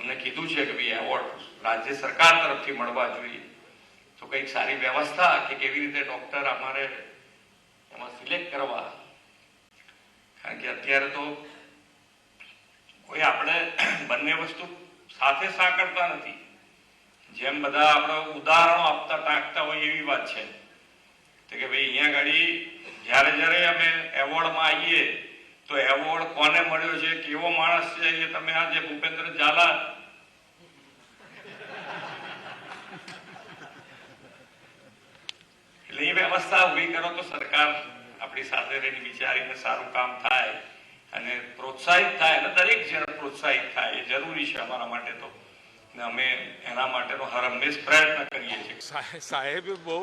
અમને કીધું છે કે ભાઈ એવોર્ડ રાજ્ય સરકાર તરફથી મળવા જોઈએ. તો કંઈક સારી વ્યવસ્થા કે કેવી રીતે ડોક્ટર અમારે એમાં સિલેક્ટ કરવા? કારણ કે અત્યારે તો કોઈ આપણે બંને વસ્તુ સાથે સાંકળતા નથી. જેમ બધા આપણે ઉદાહરણો આપતા ટાંકતા હોય એવી વાત છે. કે ભાઈ અહીંયા ગાડી જ્યારે જ્યારે અમે એવોર્ડમાં આવીએ, તો એવોર્ડ કોને છે કેવો માણસ છે એ તમે આજે ભૂપેન્દ્ર ઝાલા. એટલે એ વ્યવસ્થા ઊભી કરો તો સરકાર આપણી સાથે રહીને વિચારીને સારું કામ થાય અને પ્રોત્સાહિત થાય અને દરેક જણ પ્રોત્સાહિત થાય, એ જરૂરી છે અમારા માટે તો. ને અમે એના માટેનો હર હંમેશ પ્રયત્ન કરીએ છીએ. સાહેબે બહુ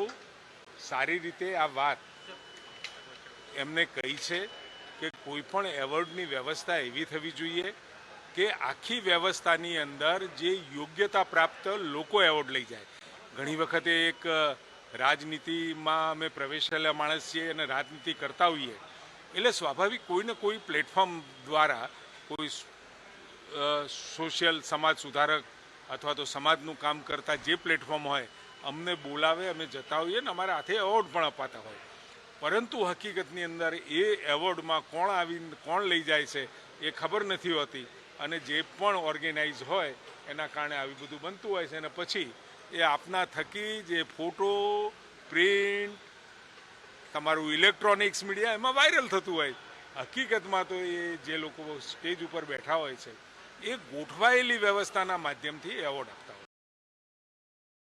સારી રીતે આ વાત એમને કહી છે. કે કોઈ પણ એવોર્ડની વ્યવસ્થા એવી થવી જોઈએ કે આખી વ્યવસ્થાની અંદર જે યોગ્યતા પ્રાપ્ત લોકો એવોર્ડ લઈ જાય. ઘણી વખતે એક રાજનીતિમાં અમે પ્રવેશેલા માણસ છીએ અને રાજનીતિ કરતા હોઈએ. એટલે સ્વાભાવિક કોઈને કોઈ પ્લેટફોર્મ દ્વારા કોઈ સોશિયલ સમાજ સુધારક અથવા તો સમાજનું કામ કરતા જે પ્લેટફોર્મ હોય, અમને બોલાવે, અમે જતા હોઈએ ને અમારા હાથે એવોર્ડ પણ અપાતા હોય. પરંતુ હકીકતની અંદર એ એવોર્ડમાં કોણ આવી કોણ લઈ જાય છે એ ખબર નથી હોતી. અને જે પણ ઓર્ગેનાઇઝ હોય, એના કારણે આવી બધું બનતું હોય છે. અને પછી એ આપના થકી જે ફોટો, પ્રિન્ટ, તમારું ઇલેક્ટ્રોનિક્સ મીડિયા એમાં વાયરલ થતું હોય. હકીકતમાં તો એ જે લોકો સ્ટેજ ઉપર બેઠા હોય છે, એ ગોઠવાયેલી વ્યવસ્થાના માધ્યમથી એવોર્ડ આપતા